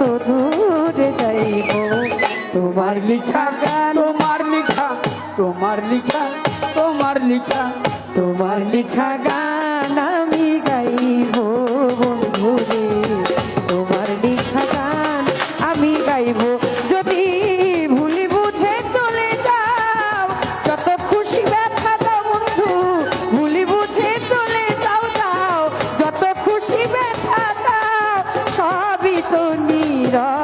তো দূরে যাইব? তোমার লিখা তোমার লিখা তোমার লিখা তোমার লিখা তোমার লিখা গানা Shira.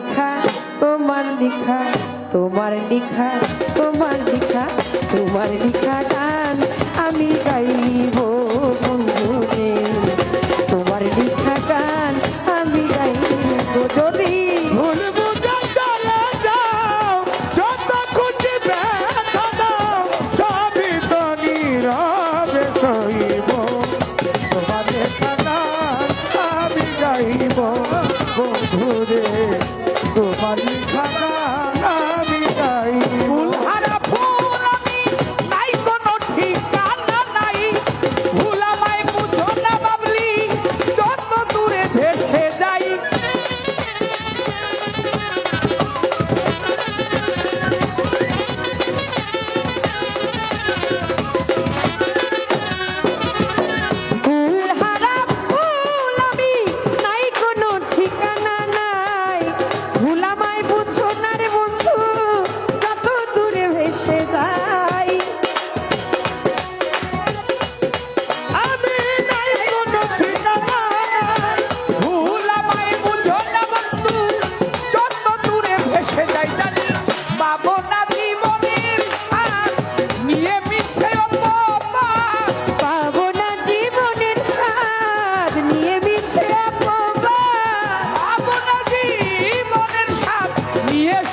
লিখা তোমার লিখা তোমার লিখা তোমার লিখা তোমার লিখা গান। আমি তোমারই খাতা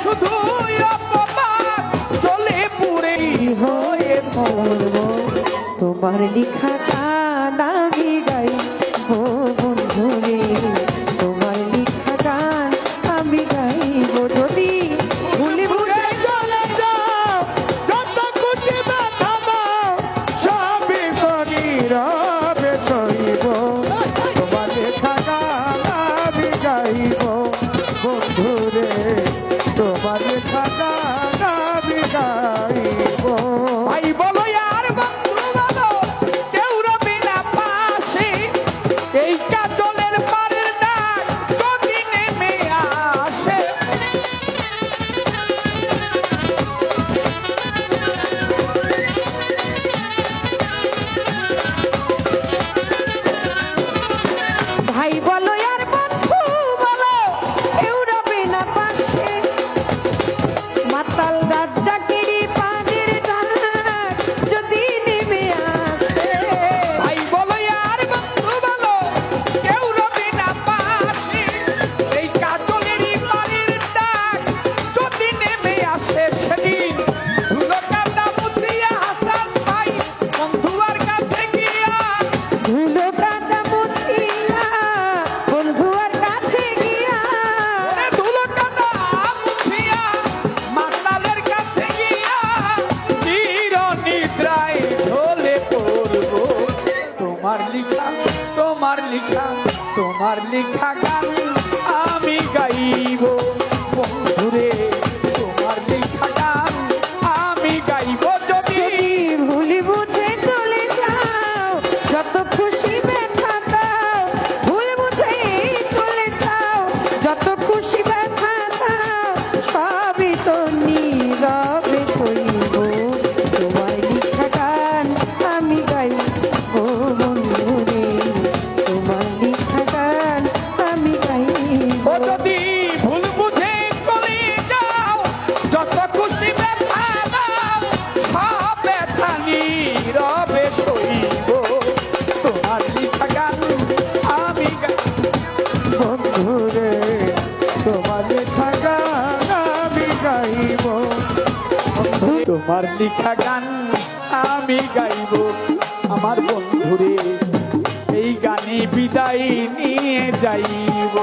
শুধু অপমান চলে পুরেই হয়ে পড়ব তোমার লিখা আমার লিখা গান তোমার লিখা গান আমি গাইব আমার বন্ধুরে। এই গানে বিদায় নিয়ে যাইব।